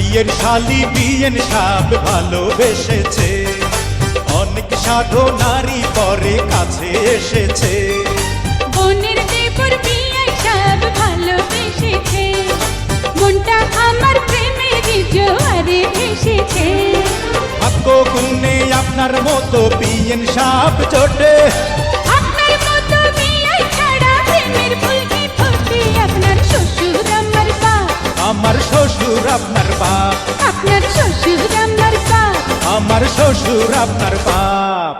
ভাইয়ের শালি বিয়েন সাপ ভালোবেসেছে। অনেক সাধু নারী পরে কাছে এসেছে। বোনের দেবর বিয়ে সব ভালোবেসেছে। মনটা আমার প্রেমের জোয়ারে ভেসেছে। ভাগ্য গুণে আপনার মতো বিয়েন সাপ জোটে। আপনার বাপ আপনার শ্বশুর আমার বাপ আমার শ্বশুর আপনার বাপ।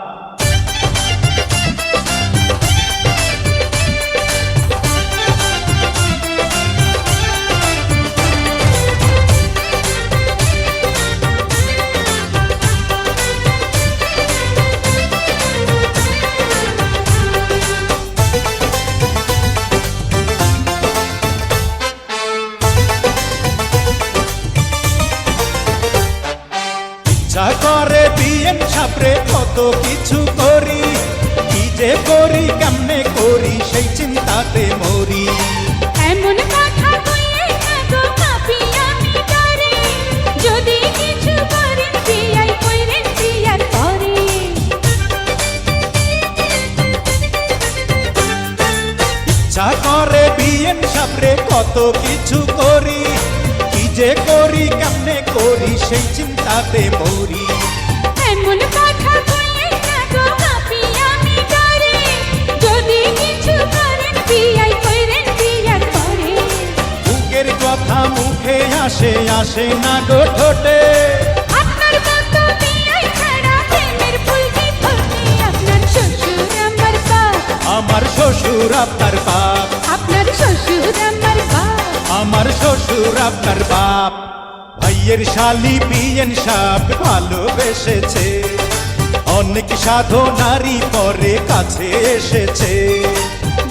ইচ্ছা করে বিয়েন সাপরে কত কিছু করি। কি যে করি কেমনে করি সেই চিন্তাতে মরি। এমন কথা কইয়ে থাকো পাপি আমি ডরে যদি কিছু করেন বিয়াই কইরেন বিয়ার পরে। ইচ্ছা করে বিয়েন সাপরে কত কিছু করি। যে করি কেমনে করি সেই চিন্তাতে মরি। এমন কথা কইয়ে থাকো পাপি আমি ডরে। যদি কিছু করেন বিয়াই বুকের কথা মুখে আসে আসে না গো ঠোঁটে। আপনার মতো বিয়াই ছাড়া আমার শ্বশুর আপনার বাপ। ভাইয়ের শালি বিয়েন সাপ ভালোবেসেছে। অনেক সাধু নারী পরে কাছে এসেছে।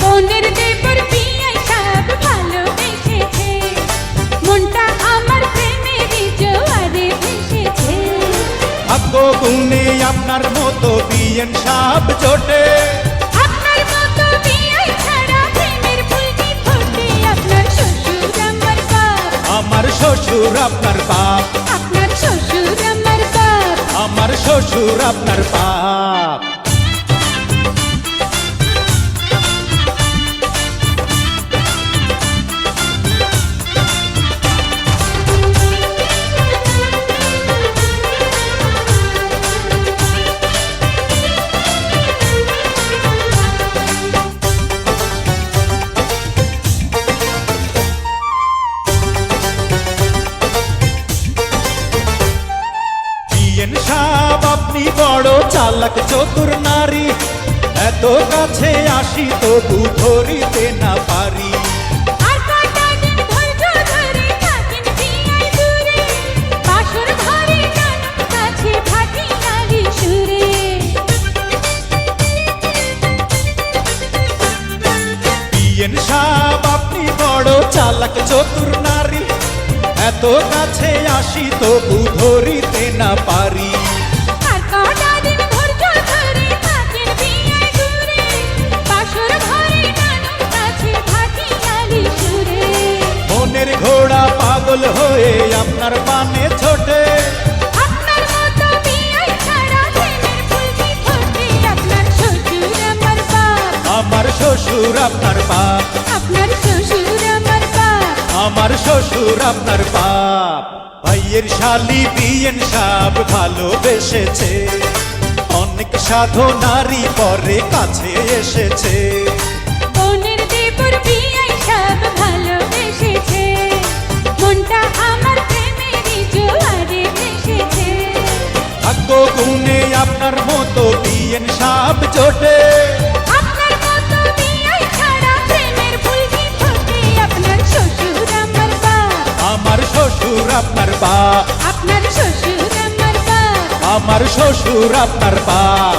বোনের দেবর বিয়ে ভালোবেসেছে। মনটা আমার প্রেমের জোয়ারে ভেসেছে। ভাগ্য গুণে আপনার মতো বিয়েন সাপ জোটে। শ্বশুর আপনার বাপ। আপনার শ্বশুর আমার বাপ। আমার শ্বশুর আপনার বাপ। সাপ আপনি বড় চালাক চতুর নারী। এত কাছে আসি তবু ধরিতে না পারি। চালাক চতুর নারী এত কাছে আসি তবু ধরিতে না পারি। মনের ঘোড়া পাগল হয়ে আপনার পানে ছোটে। আমার শ্বশুর আপনার বাপ। আমার শ্বশুর আপনার বাপ। ভাইয়ের শালি বিয়েন সাপ ভালোবেসেছে। অনেক সাধু নারী পরে কাছে এসেছে। ভাগ্য গুণে আপনার মতো বিয়েন সাপ জোটে। বাপ। আপনার শ্বশুর আমার বাপ। আমার শ্বশুর আপনার বাপ।